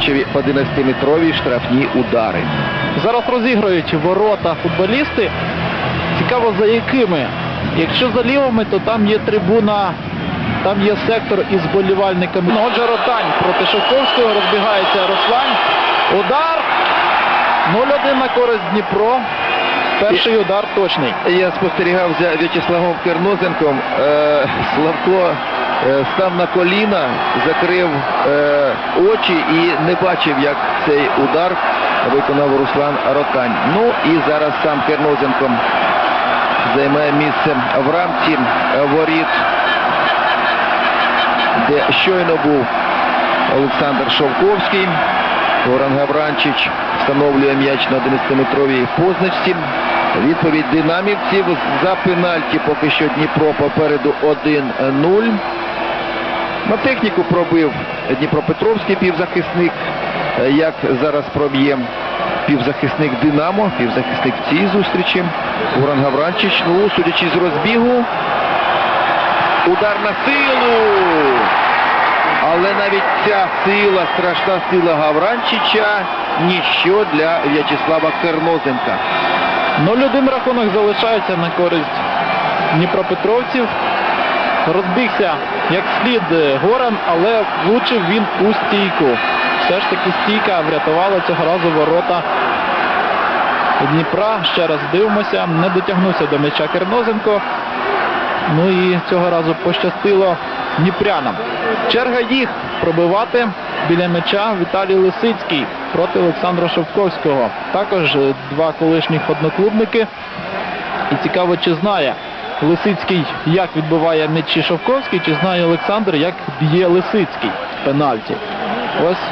відбуваються матчеві 11-метрові штрафні удари. Зараз розіграють ворота футболісти. Цікаво за якими. Якщо за лівими, то там є трибуна, там є сектор із болівальниками. Отже, Ротань проти Шовковського розбігається Руслан. Удар. 0-1 на користь Дніпро. Перший удар точний. Я спостерігав за В'ячеславом Кернозенком. Е, Славко став на коліна, закрив е, очі і не бачив, як цей удар виконав Руслан Ротань. Ну і зараз сам Кернозенко займає місце в рамці е, воріт, де щойно був Олександр Шовковський. Горан Гавранчич встановлює м'яч на 11-метровій позначці. Відповідь динамівців за пенальті поки що Дніпро попереду 1-0. На техніку пробив Дніпропетровський півзахисник. Е, Як зараз проб'є півзахисник Динамо, півзахисник цій зустрічі. Горан Гавранчич, ну, судячи з розбігу, удар на силу. Але навіть ця сила, страшна сила Гавранчича, ніщо для В'ячеслава Кернозенка. 0-1 рахунок залишається на користь Дніпропетровців. Розбігся як слід е, Горан, але влучив він у стійку. Все ж таки стійка врятувала цього разу ворота Дніпра. Ще раз дивимося, не дотягнувся до м'яча Кернозенко. Ну і цього разу пощастило Дніпрянам. Черга їх пробивати біля м'яча Віталій Лисицький проти Олександра Шовковського. Також е, два колишніх одноклубники. І цікаво, чи знає Лисицький, як відбиває м'ячі Шовковський, чи знає Олександр, як б'є Лисицький пенальті. Ось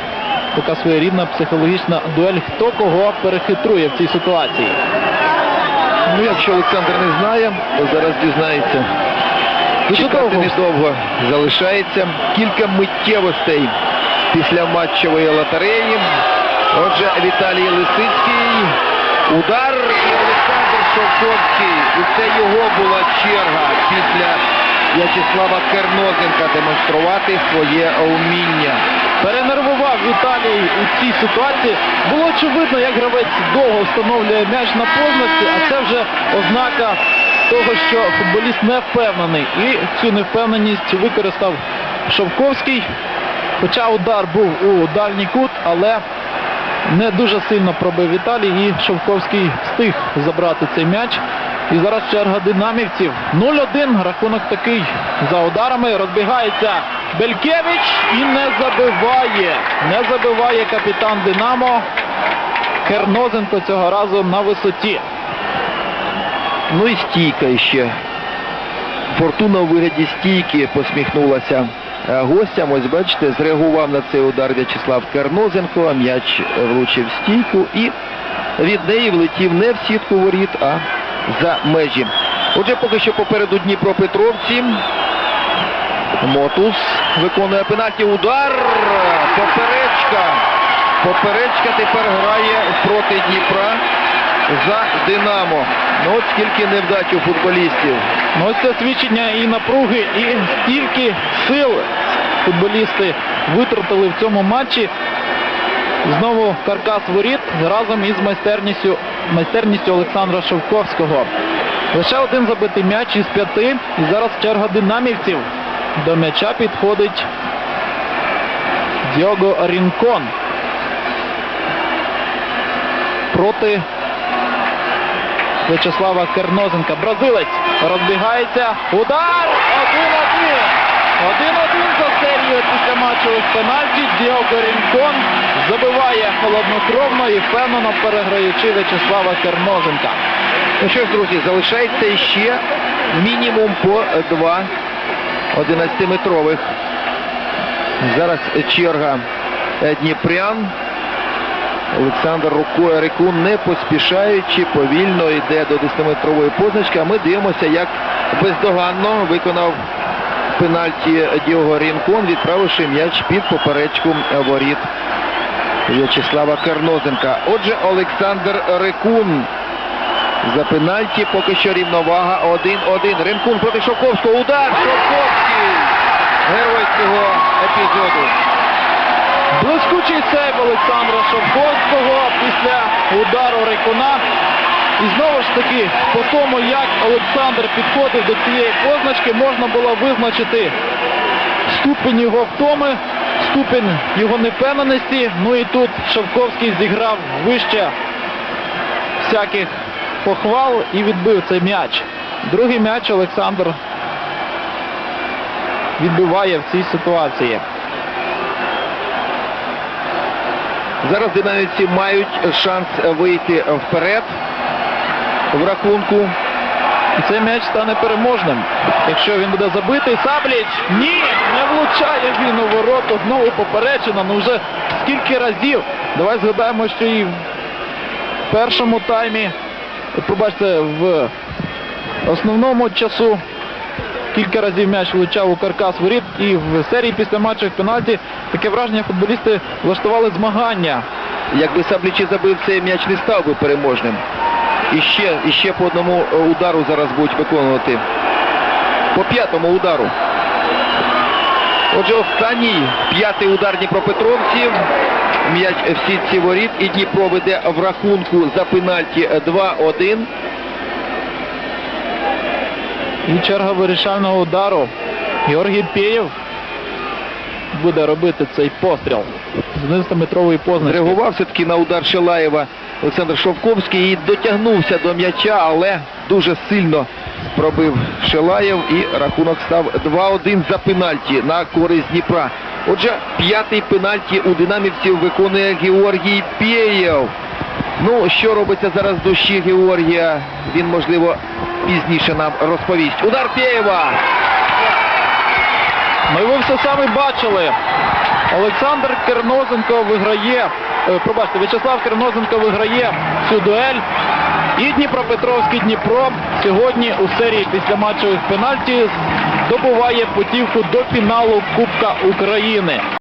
така своєрідна психологічна дуель, хто кого перехитрує в цій ситуації. Ну, якщо Олександр не знає, то зараз дізнається. Чекати недовго залишається. Кілька миттєвостей після матчової лотереї. Отже, Віталій Лисицький. Удар і Олександр Шовковський. І це його була черга після В'ячеслава Кернозенка демонструвати своє вміння. Перенервував Віталій у цій ситуації. Було очевидно, як гравець довго встановлює м'яч на позначці, а це вже ознака того, що футболіст не впевнений. І цю невпевненість використав Шовковський. Хоча удар був у дальній кут, але не дуже сильно пробив Віталій і Шовковський встиг забрати цей м'яч. І зараз черга динамівців. 0-1. Рахунок такий за ударами. Розбігається Белькевич і не забиває. Не забиває капітан Динамо. Кернозенко цього разу на висоті. Ну і стійка ще. Фортуна у вигляді стійки посміхнулася гостям. Ось бачите, зреагував на цей удар В'ячеслав Карнозенко. М'яч влучив стійку і від неї влетів не в сітку воріт, а за межі. Отже, поки що попереду Дніпропетровці. Мотус виконує пенальті. Удар. Поперечка. Поперечка тепер грає проти Дніпра за Динамо. Ну от скільки невдач у футболістів. Ну, ось це свідчення і напруги, і стільки сил футболісти витратили в цьому матчі. Знову каркас воріт разом із майстерністю, майстерністю Олександра Шовковського. Лише один забитий м'яч із п'яти. І зараз черга динамівців. До м'яча підходить Діого Рінкон. Проти В'ячеслава Кернозенка. Бразилець розбігається. Удар! 1-1. 1-1 за серію після матчових пенальті. Діого Рінкон забиває холоднокровно і впевнено переграючи В'ячеслава Кернозенка. Ну що ж, друзі, залишається ще мінімум по два 11-метрових. Зараз черга Дніпрян. Олександр рукою Рекун, не поспішаючи, повільно йде до 10-метрової позначки. А ми дивимося, як бездоганно виконав пенальті Діого Рінкон, відправивши м'яч під поперечку воріт В'ячеслава Карнозенка. Отже, Олександр Рекун за пенальті поки що рівновага 1-1. Ренкун проти Шовковського. Удар! Шовковський! Герой цього епізоду. Блискучий сейв Олександра Шовковського після удару Рейкуна. І знову ж таки, по тому, як Олександр підходив до цієї позначки, можна було визначити ступінь його втоми, ступінь його непевненості. Ну і тут Шовковський зіграв вище всяких похвал і відбив цей м'яч. Другий м'яч Олександр відбиває в цій ситуації. Зараз динамівці мають шанс вийти вперед в рахунку. І цей м'яч стане переможним. Якщо він буде забитий, Сабліч ні, не влучає він у ворота. Знову поперечина. Ну вже скільки разів. Давай згадаємо, що і в першому таймі, пробачте, в основному часу кілька разів м'яч влучав у каркас воріт. І в серії після матчу в пенальті таке враження футболісти влаштували змагання. Якби Саблічі забив цей м'яч, не став би переможним. І ще, і ще по одному е, удару зараз будуть виконувати. По п'ятому удару. Отже, останній п'ятий удар Дніпропетровців. М'яч в сітці воріт. І Дніпро веде в рахунку за пенальті 2-1. І черга вирішального удару. Георгій Пєєв буде робити цей постріл з 11-метрової позначки. Реагував все-таки на удар Шилаєва Олександр Шовковський і дотягнувся до м'яча, але дуже сильно пробив Шилаєв і рахунок став 2-1 за пенальті на користь Дніпра. Отже, п'ятий пенальті у динамівців виконує Георгій Пєєв. Ну, що робиться зараз в душі Георгія, він, можливо, пізніше нам розповість. Удар Пєєва! Ну і ви все самі бачили. Олександр Кернозенко виграє, е, пробачте, В'ячеслав Кернозенко виграє цю дуель. І Дніпропетровський Дніпро сьогодні у серії після матчових пенальті здобуває путівку до фіналу Кубка України.